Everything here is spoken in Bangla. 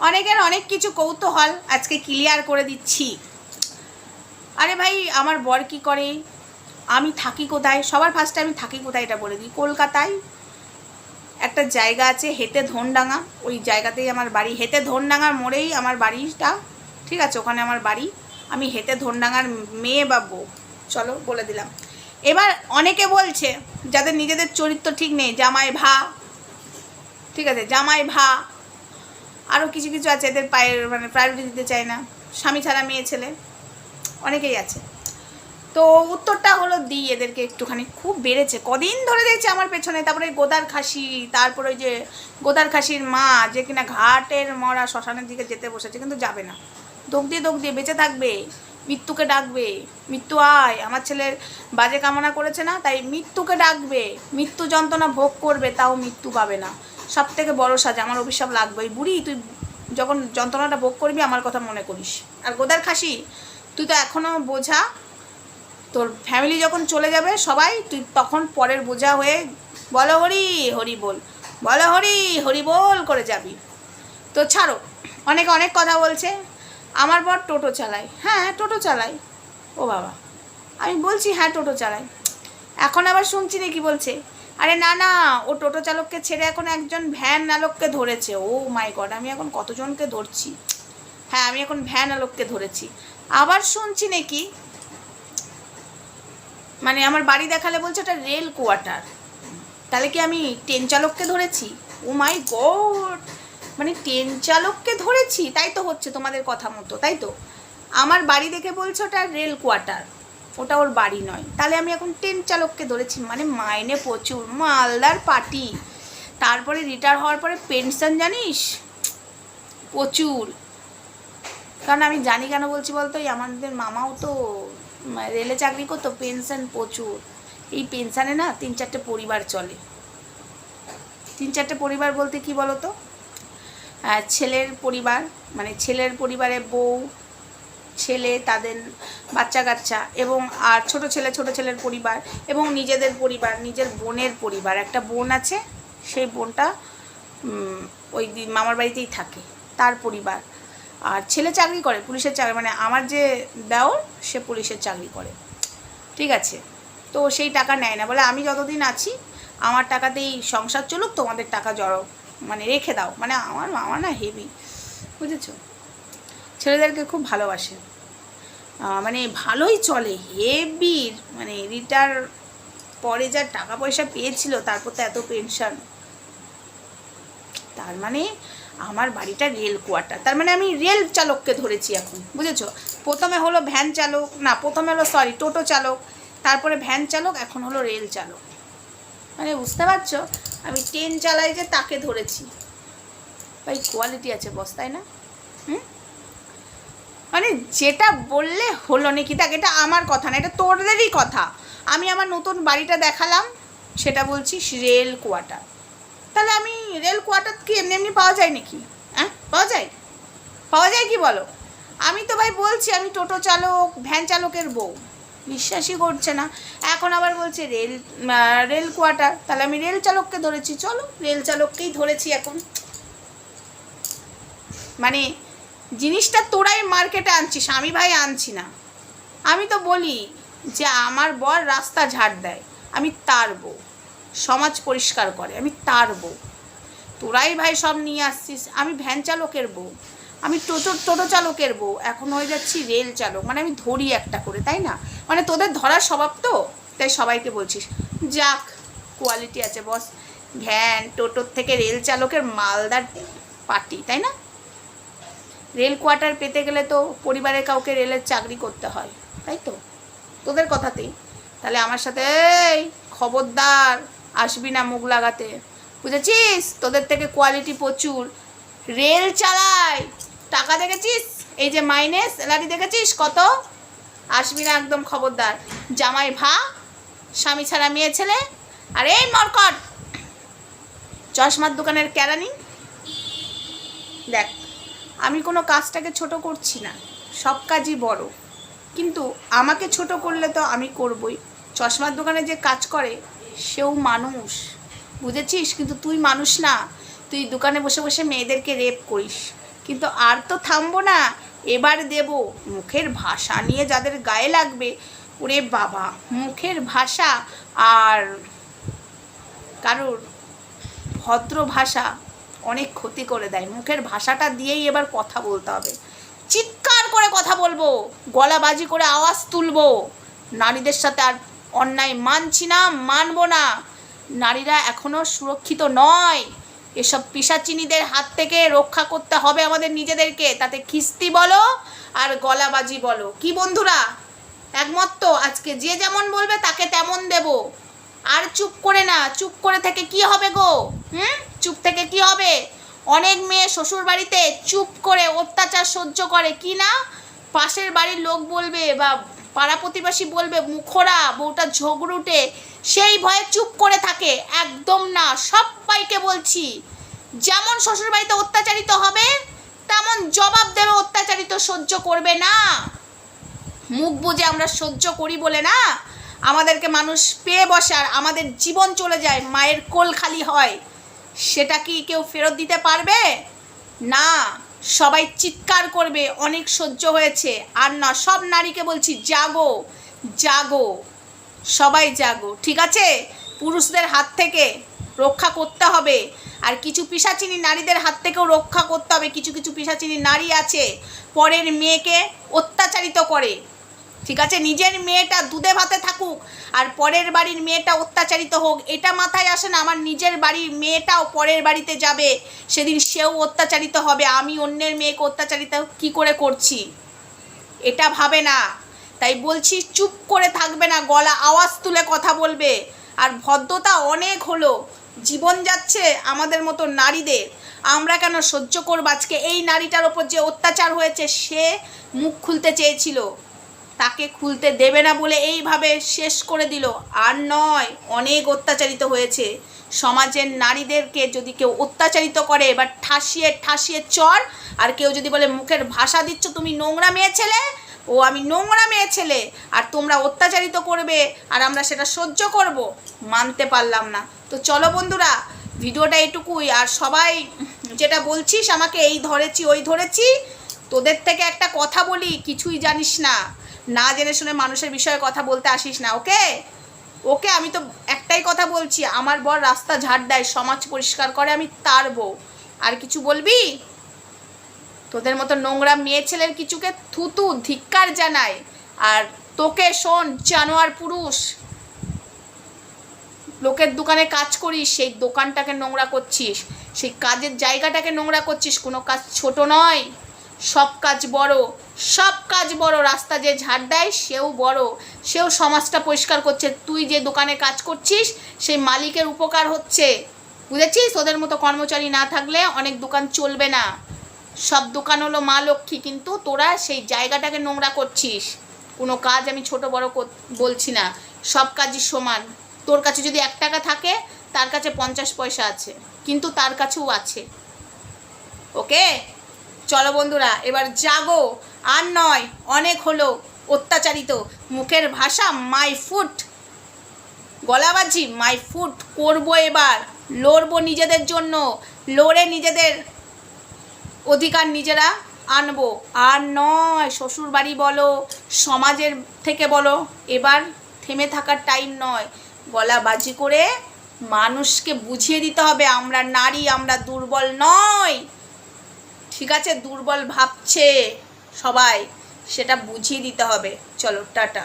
অনেকের অনেক কিছু কৌতূহল আজকে ক্লিয়ার করে দিচ্ছি। আরে ভাই, আমার বর কি করে? আমি থাকি কোথায়? সবার ফার্স্টে আমি থাকি কোথায় এটা বলে দিই। কলকাতায় একটা জায়গা আছে হেতে ধনডাঙ্গা। ওই জায়গাতেই আমার বাড়ি। হেতে ধনডাঙ্গার মোড়েই আমার বাড়িটা, ঠিক আছে? ওখানে আমার বাড়ি। আমি হেতে ধনডাঙ্গার মেয়ে বা বউ। চলো, বলে দিলাম। এবার অনেকে বলছে, যাদের নিজেদের চরিত্র ঠিক নেই, জামাই ভা, ঠিক আছে? জামাই ভা আরও কিছু কিছু আছে এদের পায়ের মানে প্রায়োরিটি দিতে চায় না। স্বামী ছাড়া মেয়ে, ছেলে, অনেকেই আছে। তো উত্তরটা হলো দিই এদেরকে একটুখানি। খুব বেড়েছে। কদিন ধরে দেখছি আমার পেছনে, তারপরে গোদার খাসি, তারপরে ওই যে গোদার খাসির মা, যে কিনা ঘাটের মরা শ্মশানের দিকে যেতে বসেছে, কিন্তু যাবে না। দোক দিয়ে দোক দিয়ে বেঁচে থাকবে, মৃত্যুকে ডাকবে, মৃত্যু আয়। আমার ছেলের বাজে কামনা করেছে না, তাই মৃত্যুকে ডাকবে, মৃত্যু যন্ত্রণা ভোগ করবে, তাও মৃত্যু পাবে না। সব থেকে বড় সাজা, আমার অভিশাপ লাগবে এই বুড়ি, তুই যখন যন্ত্রণাটা ভোগ করবি, আমার কথা মনে করিস। আর গোদার খাসি, তুই তো এখনও বোঝা, তোর ফ্যামিলি যখন চলে যাবে, সবাই, তুই তখন পরের বোঝা হয়ে বলো হরি হরি বল। বলো হরি হরি বল করে যাবি। তো ছাড়ো, অনেকে অনেক কথা বলছে, আমার বর টোটো চালায়। হ্যাঁ টোটো চালায়। ও বাবা, আমি বলছি হ্যাঁ টোটো চালায়। এখন আবার শুনছি নাকি বলছে আরে না না, ও টোটো চালককে ছেড়ে এখন একজন ভ্যান আলোককে ধরেছে। ও মাই গড আমি এখন কতজনকে ধরছি? হ্যাঁ আমি এখন ভ্যান আলোককে ধরেছি। আবার শুনছি নাকি? মানে আমার বাড়ি দেখালে বলছে ওটা রেল কোয়ার্টার। তাহলে কি আমি ট্রেন চালককে ধরেছি? ও মাই গড মানে ট্রেন চালককে ধরেছি? তাই তো হচ্ছে তোমাদের কথা মতো, তাই তো? আমার বাড়ি দেখে বলছে ওটা রেল কোয়ার্টার। ওটা ওর বাড়ি নয়। তাহলে আমি এখন ট্রেন চালককে ধরেছি মানে মাইনে প্রচুর, মালদার পার্টি। তারপরে রিটায়ার হওয়ার পরে পেনশন জানিস? প্রচুর। কারণ আমি জানি কেন বলছি বলতো আমাদের মামাও তো রেলে চাকরি করতো, পেনশন প্রচুর। এই পেনশানে না তিন চারটে পরিবার চলে। তিন চারটে পরিবার বলতে কি বলো তো ছেলের পরিবার মানে ছেলের পরিবারে বউ ছেলে, তাদের বাচ্চা কাচ্চা এবং আর ছোট ছেলে, ছোট ছেলের পরিবার এবং নিজেদের পরিবার, নিজের বোনের পরিবার। একটা বোন আছে, সেই বোনটা ওই মামার বাড়িতেই থাকে, তার পরিবার। আর ছেলে চাকরি করে, পুলিশের চাকরি মানে আমার যে দেওর, সে পুলিশের চাকরি করে। ঠিক আছে? তো সেই টাকা নেয় না, বলে আমি যতদিন আছি, আমার টাকাতেই সংসার চলুক, তোমাদের টাকা জড়ো মানে রেখে দাও। মানে আমার মামা না হেভি বুঝেছ? ছেলেদেরকে খুব ভালোবাসে। মানে ভালোই চলে হেভি মানে রিটার পরে যা টাকা পয়সা পেয়েছিল, তারপর তো এত পেনশন তার মানে আমার বাড়িটা রেল কোয়ার্টার তার মানে আমি রেল চালককে ধরেছি এখন, বুঝেছ? প্রথমে হলো ভ্যান চালক, না, প্রথমে হলো সরি টোটো চালক, তারপরে ভ্যান চালক, এখন হলো রেল চালক। মানে বুঝতে পারছ? আমি ট্রেন চালাই যে তাকে ধরেছি। ভাই কোয়ালিটি আছে বস্তায় না? হুম? মানে যেটা বললে হলো নাকি, দেখ এটা আমার কথা না, এটা তোদেরই কথা। আমি আমার নতুন বাড়িটা দেখালাম, সেটা বলছি রেল কোয়ার্টার। তাহলে আমি রেল কোয়ার্টার কি এমনি এমনি পাওয়া যায় নাকি? হ্যাঁ পাওয়া যায়? পাওয়া যায় কি বলো? আমি তো ভাই বলছি, আমি টোটো চালক, ভ্যান চালকের বউ। বিশ্বাসই করছে না। এখন আবার বলছে রেল রেল কোয়ার্টার। তাহলে আমি রেল চালককে ধরেছি। চলো, রেল চালককেই ধরেছি এখন। মানে জিনিসটা তোরাই মার্কেটে আনছিস, আমি ভাই আনছি না। আমি তো বলি যে আমার বর রাস্তা ঝাড় দেয়, আমি তার বউ। সমাজ পরিষ্কার করে, আমি তার বউ। তোরাই ভাই সব নিয়ে আসছিস, আমি ভ্যান চালকের বউ, আমি টোটো টোটো চালকের বউ, এখন হয়ে যাচ্ছি রেল চালক মানে আমি ধরি একটা করে, তাই না? মানে তোদের ধরার স্বভাব তো, তাই সবাইকে বলছিস। যাক কোয়ালিটি আছে বস। ভ্যান, টোটোর থেকে রেল চালকের মালদার পার্টি, তাই না? রেল কোয়ার্টার পেতে গেলে তো পরিবারের কাউকে রেলের চাকরি করতে হয়, তাই তো? তোদের কথাতেই। তাহলে আমার সাথে এই খবরদার আসবি না মুখ লাগাতে। বুঝেছিস? তোদের থেকে কোয়ালিটি প্রচুর। রেল চালায় টাকা দেখেছিস? এই যে মাইনে স্যালারি দেখেছিস? কত? আসবি না একদম খবরদার। জামাই ভা, স্বামী ছাড়া মেয়ে ছেলে। আর এই মরকট, চশমার দোকানের কেরানি। দেখ আমি কোনো কাজটাকে ছোট করছি না, সব কাজই বড়। কিন্তু আমাকে ছোট করলে তো আমি করবই। চশমার দোকানে যে কাজ করে, সেও মানুষ। বুঝেছিস? কিন্তু তুই মানুষ না। তুই দোকানে বসে বসে মেয়েদেরকে রেপ করিস। কিন্তু আর তো থামবো না। এবার দেব মুখের ভাষা নিয়ে যাদের গায়ে লাগবে। ওরে বাবা, মুখের ভাষা আর কারোর ভদ্র ভাষা অনেক ক্ষতি করে দেয়। মুখের ভাষাটা দিয়েই এবার কথা বলতে হবে। চিৎকার করে কথা বলব, গলাবাজি করে আওয়াজ তুলবো। নারীদের সাথে আর অন্যায় মানছি না, মানবো না। নারীরা এখনও সুরক্ষিত নয়। এসব পিসাচিনীদের হাত থেকে রক্ষা করতে হবে আমাদের নিজেদেরকে। তাতে খিস্তি বলো আর গলাবাজি বলো। কি বন্ধুরা? একমত তো? আজকে যে যেমন বলবে তাকে তেমন দেব। আর চুপ করে না, চুপ করে থেকে কি হবে গো? হুম? চুপ থেকে কি হবে? অনেক মেয়ে শ্বশুর বাড়িতে চুপ করে অত্যাচার সহ্য করে, কি না? পাশের বাড়ির লোক বলবে বা পাড়া প্রতিবেশী বলবে মুখরা বউটা ঝগড়ুটে। সেই ভয়ে চুপ করে থাকে, একদম না, সবাইকে বলছি। যেমন শ্বশুর বাড়িতে অত্যাচারিত হবে, তেমন জবাব দেবে অত্যাচারিত সহ্য করবে না। মুখ বুঝে আমরা সহ্য করি বলে না? আমাদেরকে মানুষ পেয়ে বসে আর আমাদের জীবন চলে যায়, মায়ের কোল খালি হয়। সেটা কি কেউ ফেরত দিতে পারবে? না, সবাই চিৎকার করবে, অনেক সহ্য হয়েছে। আর না, সব নারীকে বলছি, জাগো জাগো, সবাই জাগো, ঠিক আছে? পুরুষদের হাত থেকে রক্ষা করতে হবে। আর কিছু পিসাচিনী নারীদের হাত থেকেও রক্ষা করতে হবে। কিছু কিছু পিসাচিনী নারী আছে, পরের মেয়েকে অত্যাচারিত করে। ঠিক আছে? নিজের মেয়েটা দুধে ভাতে থাকুক আর পরের বাড়ির মেয়েটা অত্যাচারিত হোক, এটা মাথায় আসে না আমার নিজের বাড়ির মেয়েটাও পরের বাড়িতে যাবে, সেদিন সেও অত্যাচারিত হবে, আমি অন্যের মেয়েকে অত্যাচারিত কি করে করছি? এটা ভাবে না। তাই বলছি, চুপ করে থাকবে না, গলা আওয়াজ তুলে কথা বলবে। আর ভদ্রতা অনেক হলো, জীবন যাচ্ছে আমাদের মতো নারীদের। আমরা কেন সহ্য করব? আজকে এই নারীটার ওপর যে অত্যাচার হয়েছে, সে মুখ খুলতে চেয়েছিল। তাকে খুলতে দেবে না বলে এইভাবে শেষ করে দিল। আর নয়, অনেক অত্যাচারিত হয়েছে। সমাজের নারীদেরকে যদি কেউ অত্যাচারিত করে, এবার ঠাসিয়ে ঠাসিয়ে চর, আর কেউ যদি বলে, মুখের ভাষা দিচ্ছ, তুমি নোংরা মেয়ে ছেলে? ও, আমি নোংরা মেয়ে ছেলে। আর তোমরা অত্যাচারিত করবে, আর আমরা সেটা সহ্য করব। মানতে পারলাম না। তো চলো বন্ধুরা, ভিডিওটা এটুকুই। আর সবাই যেটা বলছিস আমাকে, এই ধরেছি, ওই ধরেছি। তোদের থেকে একটা কথা বলি, কিছুই জানিস না। না জেনে শুনে মানুষের বিষয়ে কথা বলতে আসিস না, ওকে? ওকে, আমি তো একটাই কথা বলছি, আমার বর রাস্তা ঝাড় দেয়, সমাজ পরিষ্কার করে, আমি তার বউ। আর কিছু বলবি? তোদের মতো নোংরা মেয়ে ছেলের কিছুকে থুতু ধিক্কার জানায়, আর তোকে শোন, জানোয়ার পুরুষ। লোকের দোকানে কাজ করিস, সেই দোকানটাকে নোংরা করছিস, সেই কাজের জায়গাটাকে নোংরা করছিস, কোনো কাজ ছোট নয়। সব কাজ বড়, সব কাজ বড়, রাস্তা যে ঝাড় দেয় সেও বড়। সেও সমাজটা পরিষ্কার করছে। তুই যে দোকানে কাজ করছিস, সেই মালিকের উপকার হচ্ছে। বুঝেছিস? ওদের মতো কর্মচারী না থাকলে অনেক দোকান চলবে না। সব দোকান হলো মা লক্ষ্মী, কিন্তু তোরা সেই জায়গাটাকে নোংরা করছিস। কোনো কাজ আমি ছোট বড় বলছি না। সব কাজই সমান। তোর কাছে যদি এক টাকা থাকে, তার কাছে পঞ্চাশ পয়সা আছে। কিন্তু তার কাছেও আছে। ওকে? চলো বন্ধুরা, এবার জাগো। আর নয়, অনেক হলো অত্যাচারিত। মুখের ভাষা মাই ফুট গলাবাজি মাই ফুট করব এবার। লড়বো নিজেদের জন্য। লড়ে নিজেদের অধিকার নিজেরা আনব। আর নয় শ্বশুর বাড়ি বলো, সমাজের থেকে বলো, এবার থেমে থাকার টাইম নয়। গলা বাজি করে মানুষকে বুঝিয়ে দিতে হবে, আমরা নারী, আমরা দুর্বল নয় ঠিক আছে দুর্বল ভাবছে সবাই সেটা বুঝিয়ে দিতে হবে। চলো টাটা।